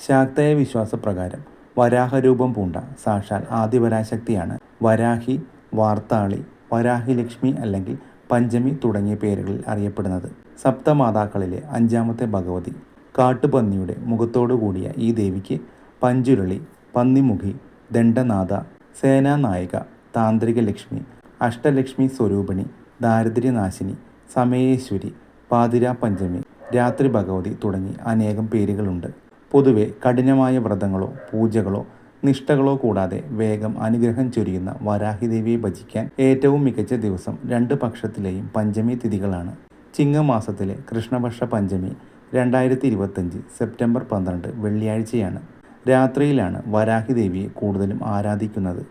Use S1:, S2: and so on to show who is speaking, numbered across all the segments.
S1: ശാക്തേയ വിശ്വാസപ്രകാരം വരാഹരൂപം പൂണ്ട സാക്ഷാൽ ആദിപരാശക്തിയാണ് വരാഹി വാർത്താളി വരാഹി ലക്ഷ്മി അല്ലെങ്കിൽ പഞ്ചമി തുടങ്ങിയ പേരുകളിൽ അറിയപ്പെടുന്നത്. സപ്തമാതാക്കളിലെ അഞ്ചാമത്തെ ഭഗവതി. കാട്ടുപന്നിയുടെ മുഖത്തോടു കൂടിയ ഈ ദേവിക്ക് പഞ്ചുരുളി പന്നിമുഖി ദണ്ഡനാഥ സേനാനായിക താന്ത്രിക ലക്ഷ്മി അഷ്ടലക്ഷ്മി സ്വരൂപിണി ദാരിദ്ര്യനാശിനി സമയേശ്വരി പാതിരാ പഞ്ചമി രാത്രി ഭഗവതി തുടങ്ങി അനേകം പേരുകളുണ്ട്. പൊതുവെ കഠിനമായ വ്രതങ്ങളോ പൂജകളോ നിഷ്ഠകളോ കൂടാതെ വേഗം അനുഗ്രഹം ചൊരിയുന്ന വരാഹിദേവിയെ ഭജിക്കാൻ ഏറ്റവും മികച്ച ദിവസം രണ്ട് പക്ഷത്തിലെയും പഞ്ചമി തിഥികളാണ്. ചിങ്ങമാസത്തിലെ കൃഷ്ണപക്ഷ പഞ്ചമി രണ്ടായിരത്തി ഇരുപത്തഞ്ച് സെപ്റ്റംബർ പന്ത്രണ്ട് വെള്ളിയാഴ്ചയാണ്. രാത്രിയിലാണ് വരാഹി ദേവിയെ കൂടുതലും ആരാധിക്കുന്നത്.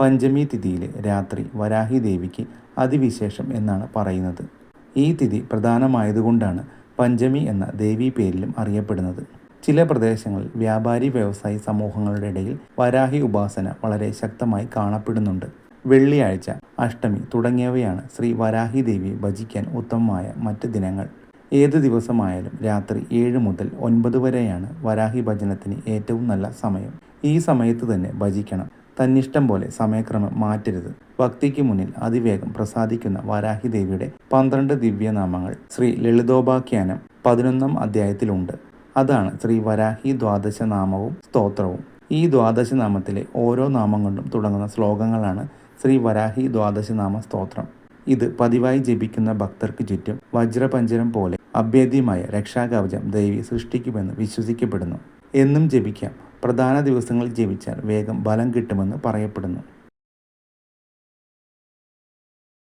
S1: പഞ്ചമി തിഥിയിലെ രാത്രി വരാഹി ദേവിക്ക് അതിവിശേഷം എന്നാണ് പറയുന്നത്. ഈ തിഥി പ്രധാനമായതുകൊണ്ടാണ് പഞ്ചമി എന്ന ദേവീ പേരിലും അറിയപ്പെടുന്നത്. ചില പ്രദേശങ്ങളിൽ വ്യാപാരി വ്യവസായി സമൂഹങ്ങളുടെ ഇടയിൽ വരാഹി ഉപാസന വളരെ ശക്തമായി കാണപ്പെടുന്നുണ്ട്. വെള്ളിയാഴ്ച അഷ്ടമി തുടങ്ങിയവയാണ് ശ്രീ വരാഹി ദേവിയെ ഭജിക്കാൻ ഉത്തമമായ മറ്റ് ദിനങ്ങൾ. ഏത് ദിവസമായാലും രാത്രി ഏഴ് മുതൽ ഒൻപത് വരെയാണ് വരാഹി ഭജനത്തിന് ഏറ്റവും നല്ല സമയം. ഈ സമയത്ത് തന്നെ ഭജിക്കണം. തന്നിഷ്ടം പോലെ സമയക്രമം മാറ്റരുത്. ഭക്തിക്ക് മുന്നിൽ അതിവേഗം പ്രസാദിക്കുന്ന വരാഹി ദേവിയുടെ പന്ത്രണ്ട് ദിവ്യനാമങ്ങൾ ശ്രീ ലളിതോപാഖ്യാനം പതിനൊന്നാം അധ്യായത്തിലുണ്ട്. അതാണ് ശ്രീ വരാഹി ദ്വാദശ നാമവും സ്തോത്രവും. ഈ ദ്വാദശ നാമത്തിലെ ഓരോ നാമം കൊണ്ടും തുടങ്ങുന്ന ശ്ലോകങ്ങളാണ് ശ്രീ വരാഹി ദ്വാദശ നാമ സ്തോത്രം. ഇത് പതിവായി ജപിക്കുന്ന ഭക്തർക്ക് ചുറ്റും വജ്രപഞ്ചരം പോലെ അഭേദ്യമായ രക്ഷാകവചം ദേവി സൃഷ്ടിക്കുമെന്ന് വിശ്വസിക്കപ്പെടുന്നു. എന്നും ജപിക്കാം. പ്രധാന ദിവസങ്ങളിൽ ജപിച്ചാൽ വേഗം ബലം കിട്ടുമെന്ന് പറയപ്പെടുന്നു.